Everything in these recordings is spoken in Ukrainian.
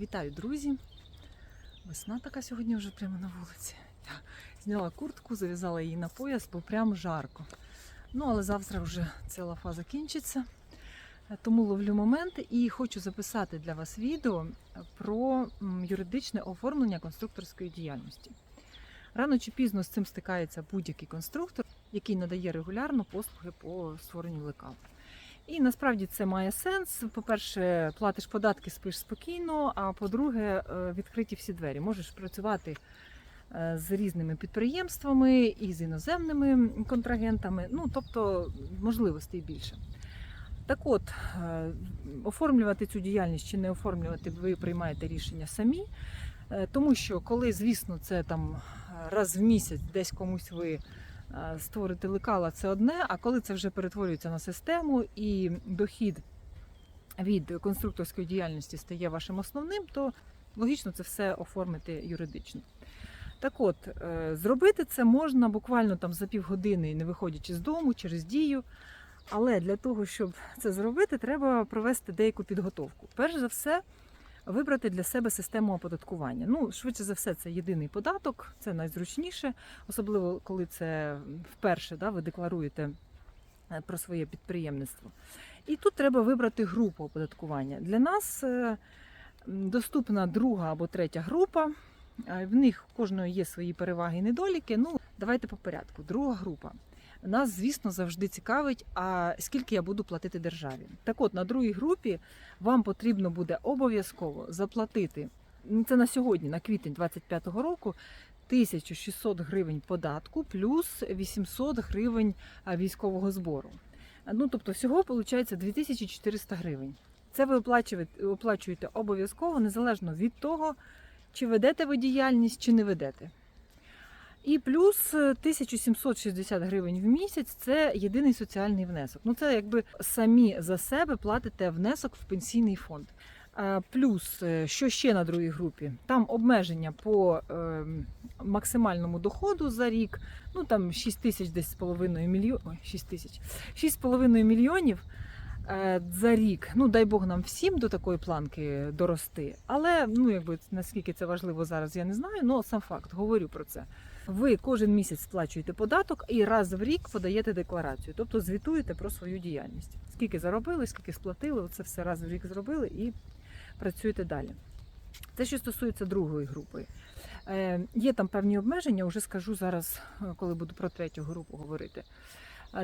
Вітаю, друзі! Весна така сьогодні вже прямо на вулиці. Я зняла куртку, зав'язала її на пояс, бо прям жарко. Ну, але завтра вже ця лафа закінчиться. Е, Тому ловлю момент і хочу записати для вас відео про юридичне оформлення конструкторської діяльності. Рано чи пізно з цим стикається будь-який конструктор, який надає регулярно послуги по створенню лекал. І насправді це має сенс. По-перше, платиш податки, спиш спокійно. А по-друге, е, відкриті всі двері. Можеш працювати е, з різними підприємствами і з іноземними контрагентами. Ну, тобто можливостей більше. Так от, е, оформлювати цю діяльність чи не оформлювати, ви приймаєте рішення самі. Тому що, коли, звісно, це там раз в місяць десь комусь ви е, створите лекала, це одне. А коли це вже перетворюється на систему і дохід від конструкторської діяльності стає вашим основним, то логічно це все оформити юридично. Так от, е, зробити це можна буквально там за півгодини, не виходячи з дому через дію. Але для того, щоб це зробити, треба провести деяку підготовку. Перш за все, вибрати для себе систему оподаткування. Ну, швидше за все, це єдиний податок, це найзручніше, особливо коли це вперше да, ви декларуєте е, про своє підприємництво. І тут треба вибрати групу оподаткування. Для нас е, доступна друга або третя група. Е, В них кожної є свої переваги і недоліки. Ну, давайте по порядку. Друга група. Нас, звісно, завжди цікавить, а скільки я буду платити державі. Так от, на другій групі вам потрібно буде обов'язково заплатити. ну, Це на сьогодні, на квітень 25-го року. 1600 гривень податку плюс 800 гривень військового збору. Ну, тобто, всього виходить 2400 гривень. Це ви оплачуєте, оплачуєте обов'язково, незалежно від того, чи ведете ви діяльність, чи не ведете. І плюс е, 1760 гривень в місяць це єдиний соціальний внесок. Ну це якби самі за себе платите внесок в пенсійний фонд. Плюс, е, що ще на другій групі? Там обмеження по е, максимальному доходу за рік. Ну там 6 тисяч десь з половиною мільйонів. Ой, 6 тисяч. 6,5 мільйонів е, за рік. Ну дай Бог нам всім до такої планки дорости. Але ну якби наскільки це важливо зараз, я не знаю. Ну сам факт, говорю про це. Ви кожен місяць сплачуєте податок і раз в рік подаєте декларацію, тобто звітуєте про свою діяльність. Скільки заробили, скільки сплатили, це все раз в рік зробили і працюєте далі. Це що стосується другої групи. Е, є там певні обмеження, вже скажу зараз, е, коли буду про третю групу говорити.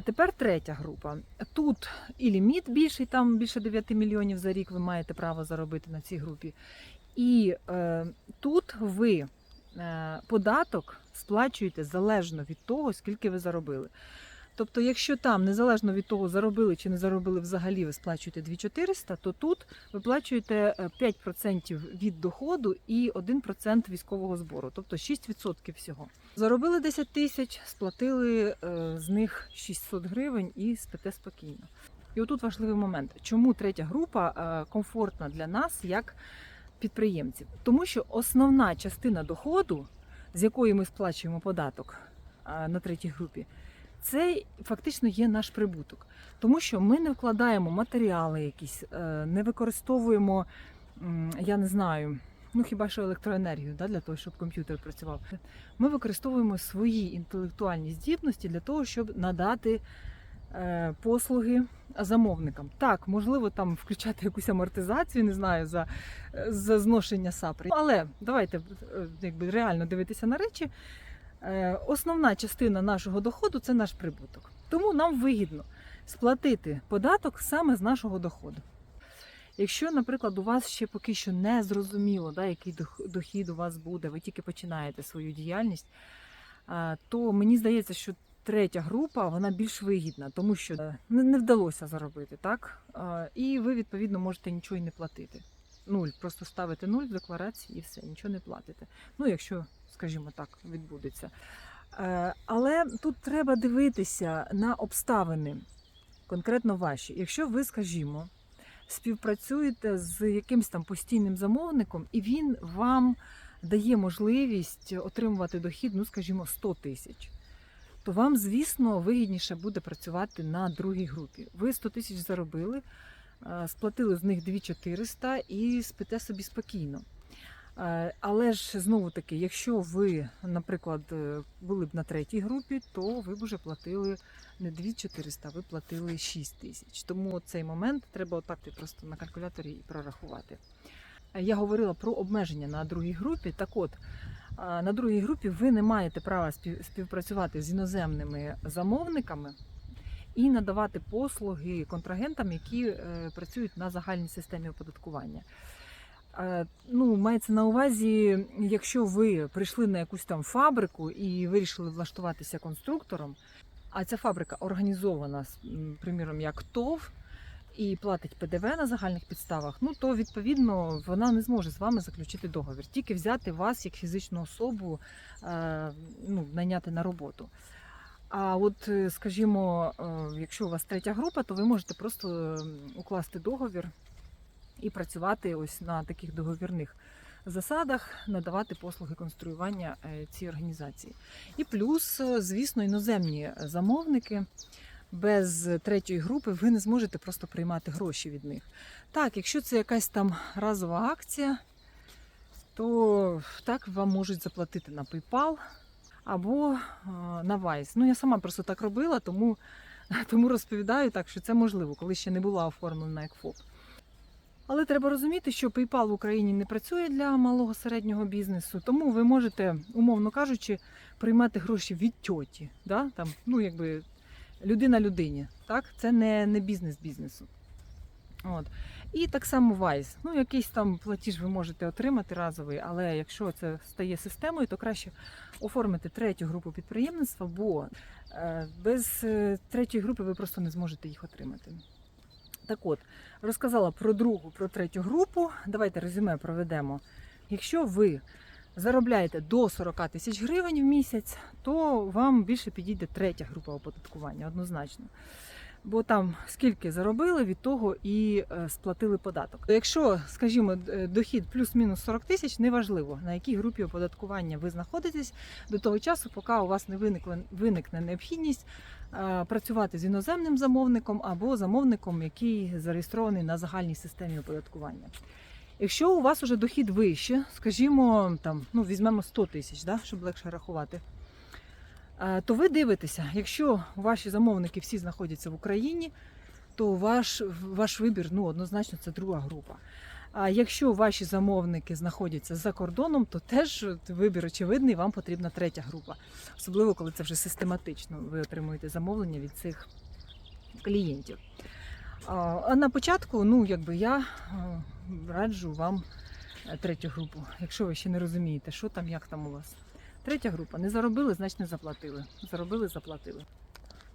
Тепер третя група. Тут і ліміт більший, там більше 9 мільйонів за рік ви маєте право заробити на цій групі. І е, тут ви е, податок сплачуєте залежно від того, скільки ви заробили. Тобто, якщо там, незалежно від того, заробили чи не заробили взагалі, ви сплачуєте 2400, то тут ви плачуєте е, 5% від доходу і 1% військового збору, тобто 6% всього. Заробили 10 тисяч, сплатили е, з них 600 гривень і спите спокійно. І отут важливий момент, чому третя група е, комфортна для нас як підприємців, тому що основна частина доходу, з якої ми сплачуємо податок на третій групі, це фактично є наш прибуток, тому що ми не вкладаємо матеріали якісь, е, не використовуємо, я не знаю. Ну, хіба що електроенергію да, для того, щоб комп'ютер працював. Ми використовуємо свої інтелектуальні здібності для того, щоб надати послуги замовникам. Так, можливо, там включати якусь амортизацію, не знаю, за, за зношення сапри. Але давайте е, якби реально дивитися на речі. Е, Основна частина нашого доходу це наш прибуток. Тому нам вигідно сплатити податок саме з нашого доходу. Якщо, наприклад, у вас ще поки що не зрозуміло, да, який дохід у вас буде, ви тільки починаєте свою діяльність, то мені здається, що третя група вона більш вигідна, тому що е, не вдалося заробити, так? І ви, відповідно, можете нічого й не платити. Нуль, просто ставите нуль в декларації і все, нічого не платите. Ну, якщо, скажімо так, відбудеться. Е, Але тут треба дивитися на обставини, конкретно ваші. Якщо ви, скажімо, співпрацюєте з якимось там постійним замовником, і він вам дає можливість отримувати дохід, ну скажімо, 100 тисяч. То вам, звісно, вигідніше буде працювати на другій групі. Ви 100 тисяч заробили, Е, Сплатили з них 2400 і спите собі спокійно. Е, Але ж знову таки, якщо ви, наприклад, е, були б на третій групі, то ви б уже платили не 2400, ви платили 6 тисяч. Тому цей момент треба отак просто на калькуляторі і прорахувати. Я говорила про обмеження на другій групі. Так от, на другій групі ви не маєте права спів- співпрацювати з іноземними замовниками і надавати послуги контрагентам, які е, працюють на загальній системі оподаткування. Е, Ну, мається на увазі, якщо ви прийшли на якусь там фабрику і вирішили влаштуватися конструктором, а ця фабрика організована, приміром, як ТОВ, і платить ПДВ на загальних підставах, ну то відповідно вона не зможе з вами заключити договір, тільки взяти вас як фізичну особу, е, ну, найняти на роботу. А от, е, скажімо, е, якщо у вас третя група, то ви можете просто укласти договір і працювати ось на таких договірних засадах, надавати послуги конструювання цій організації. І плюс, звісно, іноземні замовники. Без третьої групи ви не зможете просто приймати гроші від них. Так, якщо це якась там разова акція, то так вам можуть заплатити на PayPal або е, на Wise. Ну, я сама просто так робила, тому, тому розповідаю так, що це можливо, коли ще не була оформлена як ФОП. Але треба розуміти, що PayPal в Україні не працює для малого середнього бізнесу, тому ви можете, умовно кажучи, приймати гроші від тьоті. Да? Там, ну, якби людина людині. Так? Це не, не бізнес бізнесу. От. І так само Wise. Ну, якийсь там платіж ви можете отримати разовий, але якщо це стає системою, то краще оформити третю групу підприємництва, бо е, без е, третьої групи ви просто не зможете їх отримати. Так от, розказала про другу, про третю групу. Давайте резюме проведемо. Якщо ви заробляєте до 40 тисяч гривень в місяць, то вам більше підійде третя група оподаткування, однозначно. Бо там скільки заробили, від того і е, сплатили податок. Якщо, скажімо, дохід плюс-мінус 40 тисяч, неважливо на якій групі оподаткування ви знаходитесь до того часу, поки у вас не виникла виникне необхідність е, працювати з іноземним замовником або замовником, який зареєстрований на загальній системі оподаткування. Якщо у вас уже дохід вище, скажімо, там, ну, візьмемо 100 тисяч, да, щоб легше рахувати, е, то ви дивитеся, якщо ваші замовники всі знаходяться в Україні, то ваш, ваш вибір ну, однозначно це друга група. А якщо ваші замовники знаходяться за кордоном, то теж вибір очевидний, вам потрібна третя група. Особливо, коли це вже систематично ви отримуєте замовлення від цих клієнтів. А а на початку, ну якби я е, раджу вам е, третю групу, якщо ви ще не розумієте, що там, як там у вас. Третя група. Не заробили, значить не заплатили. Заробили, заплатили.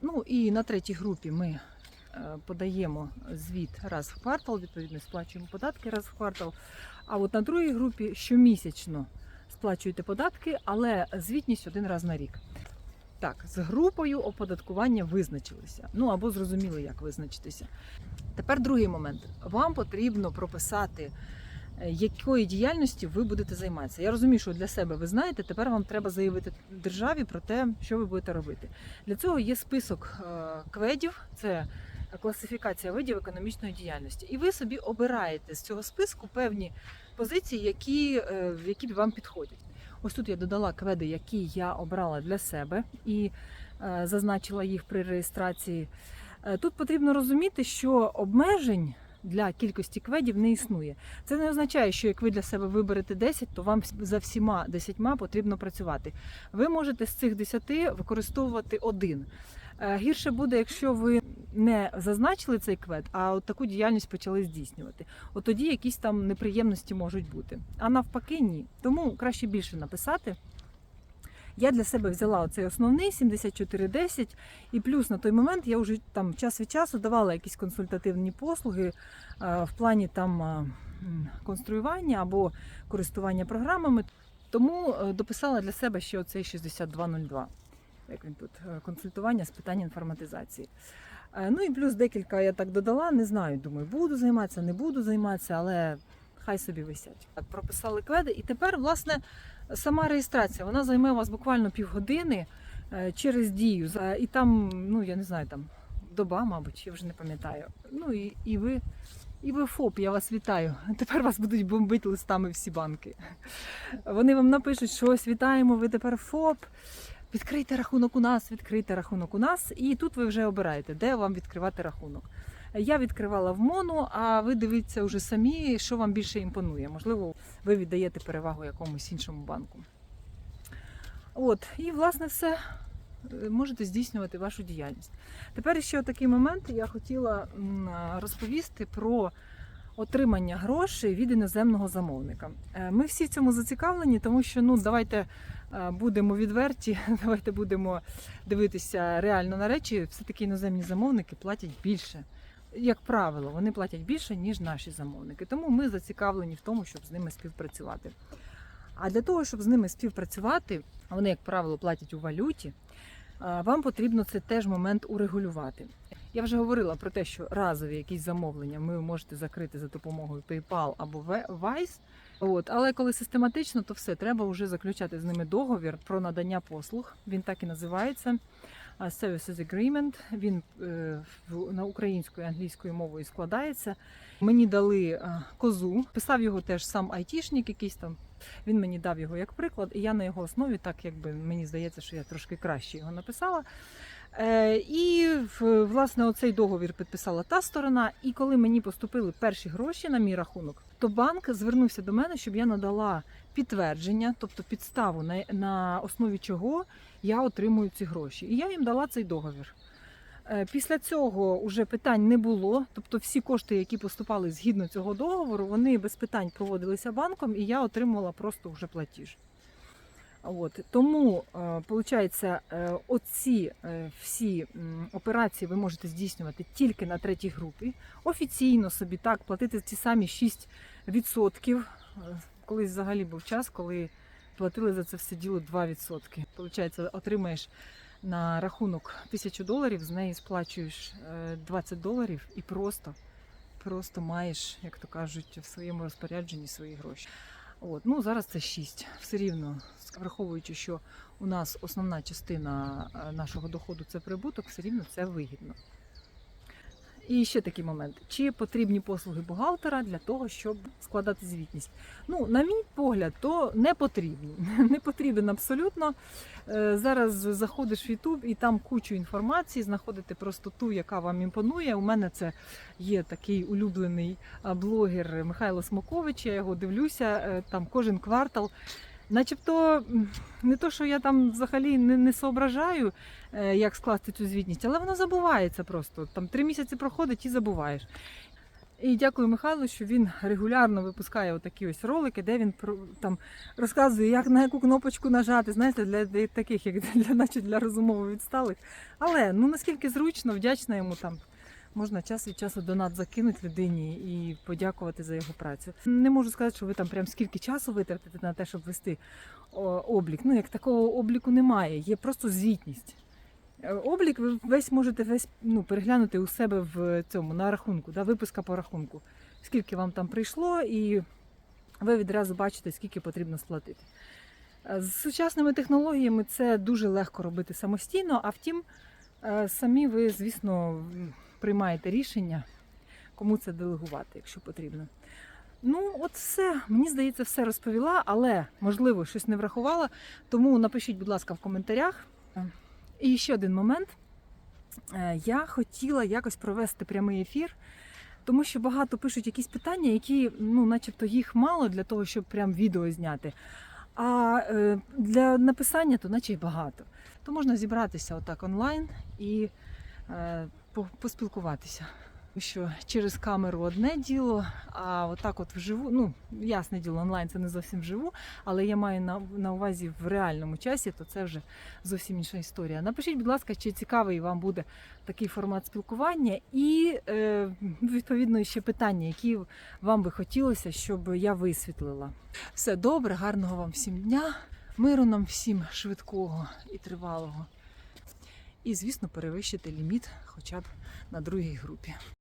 Ну і на третій групі ми е, подаємо звіт раз в квартал, відповідно, сплачуємо податки раз в квартал. А от на другій групі щомісячно сплачуєте податки, але звітність один раз на рік. Так, з групою оподаткування визначилися. Ну або зрозуміли, як визначитися. Тепер другий момент. Вам потрібно прописати, е, якої діяльності ви будете займатися. Я розумію, що для себе ви знаєте, тепер вам треба заявити державі про те, що ви будете робити. Для цього є список е, кведів, це класифікація видів економічної діяльності. І ви собі обираєте з цього списку певні позиції, які, е, які вам підходять. Ось тут я додала кведи, які я обрала для себе і е, зазначила їх при реєстрації. Е, Тут потрібно розуміти, що обмежень для кількості кведів не існує. Це не означає, що як ви для себе виберете 10, то вам за всіма 10 потрібно працювати. Ви можете з цих 10 використовувати один. Е, Гірше буде, якщо ви не зазначили цей квед, а от таку діяльність почали здійснювати. От тоді якісь там неприємності можуть бути. А навпаки, ні. Тому краще більше написати. Я для себе взяла оцей основний 7410, і плюс на той момент я вже там час від часу давала якісь консультативні послуги е, в плані там е, конструювання або користування програмами. Тому дописала для себе ще оцей 6202. Як він тут е, консультування з питань інформатизації. Е, Ну і плюс декілька я так додала. Не знаю, думаю, буду займатися, не буду займатися, але хай собі висять. Так, прописали кведи, і тепер, власне, сама реєстрація вона займе у вас буквально півгодини е, через дію. І там, ну я не знаю, там доба, мабуть, я вже не пам'ятаю. Ну і, і ви. І ви ФОП, я вас вітаю. Тепер вас будуть бомбити листами всі банки. Вони вам напишуть, що ось вітаємо, ви тепер ФОП. Відкрийте рахунок у нас, відкрийте рахунок у нас, і тут ви вже обираєте, де вам відкривати рахунок. Я відкривала в МОНу, а ви дивіться вже самі, що вам більше імпонує. Можливо, ви віддаєте перевагу якомусь іншому банку. От, і власне все. Е, Можете здійснювати вашу діяльність. Тепер ще такий момент. Я хотіла розповісти про отримання грошей від іноземного замовника. Е, Ми всі в цьому зацікавлені, тому що ну давайте будемо відверті, давайте будемо дивитися реально на речі. Все таки іноземні замовники платять більше. Як правило, вони платять більше, ніж наші замовники. Тому ми зацікавлені в тому, щоб з ними співпрацювати. А для того, щоб з ними співпрацювати, вони, як правило, платять у валюті, вам потрібно це теж момент урегулювати. Я вже говорила про те, що разові якісь замовлення ви можете закрити за допомогою PayPal або Wise. От, але коли систематично, то все треба вже заключати з ними договір про надання послуг. Він так і називається. Services Agreement. Він е, на українською і англійською мовою складається. Мені дали козу, писав його теж сам айтішник, якийсь там. Він мені дав його як приклад, і я на його основі, так якби мені здається, що я трошки краще його написала. Е, і власне оцей договір підписала та сторона. І коли мені поступили перші гроші на мій рахунок, то банк звернувся до мене, щоб я надала підтвердження, тобто підставу, на, основі чого я отримую ці гроші. І я їм дала цей договір. Е, Після цього вже питань не було. Тобто всі кошти, які поступали згідно цього договору, вони без питань проводилися банком, і я отримала просто вже платіж. От тому, виходить, оці е, всі операції ви можете здійснювати тільки на третій групі. Офіційно собі так платити ті самі 6%. Е, Колись взагалі був час, коли платили за це все діло 2%. Получається, отримаєш на рахунок тисячу доларів, з неї сплачуєш е, 20 доларів і просто, просто маєш, як то кажуть, в своєму розпорядженні свої гроші. От, ну зараз це 6. Все рівно, враховуючи, що у нас основна частина е, нашого доходу це прибуток, все рівно це вигідно. І ще такий момент: чи потрібні послуги бухгалтера для того, щоб складати звітність? Ну, на мій погляд, то не потрібні. Не потрібен абсолютно. Е, Зараз заходиш в YouTube і там кучу інформації, знаходите просто ту, яка вам імпонує. У мене це є такий улюблений блогер Михайло Смокович. Я його дивлюся е, там кожен квартал. Начебто не то, що я там взагалі не, не соображаю, е, як скласти цю звітність, але воно забувається просто. Там три місяці проходить і забуваєш. І дякую Михайлу, що він регулярно випускає отакі ось ролики, де він там розказує, як на яку кнопочку нажати, знаєте, для, для таких, як для, наче для розумово відсталих. Але ну наскільки зручно, вдячна йому там. Можна час від часу донат закинути людині і подякувати за його працю. Не можу сказати, що ви там прям скільки часу витратите на те, щоб вести облік. Ну як такого обліку немає, є просто звітність. Е, Облік ви весь можете весь ну, переглянути у себе в цьому на рахунку, да, виписка по рахунку. Скільки вам там прийшло, і ви відразу бачите, скільки потрібно сплатити. Е, З сучасними технологіями це дуже легко робити самостійно, а втім, е, самі ви, звісно, приймаєте рішення, кому це делегувати, якщо потрібно. Ну, от все. Мені здається, все розповіла, але можливо щось не врахувала. Тому напишіть, будь ласка, в коментарях. І ще один момент. Е, Я хотіла якось провести прямий ефір, тому що багато пишуть якісь питання, які, ну, начебто, їх мало для того, щоб прям відео зняти. А е, для написання то наче й багато. То можна зібратися отак онлайн і е, поспілкуватися. Що через камеру одне діло, а отак от вживу, ну ясне діло, онлайн це не зовсім вживу, але я маю на, на увазі в реальному часі, то це вже зовсім інша історія. Напишіть, будь ласка, чи цікавий вам буде такий формат спілкування, і е, відповідно ще питання, які вам би хотілося, щоб я висвітлила. Все добре, гарного вам всім дня, миру нам всім швидкого і тривалого. І, звісно, перевищити ліміт хоча б на другій групі.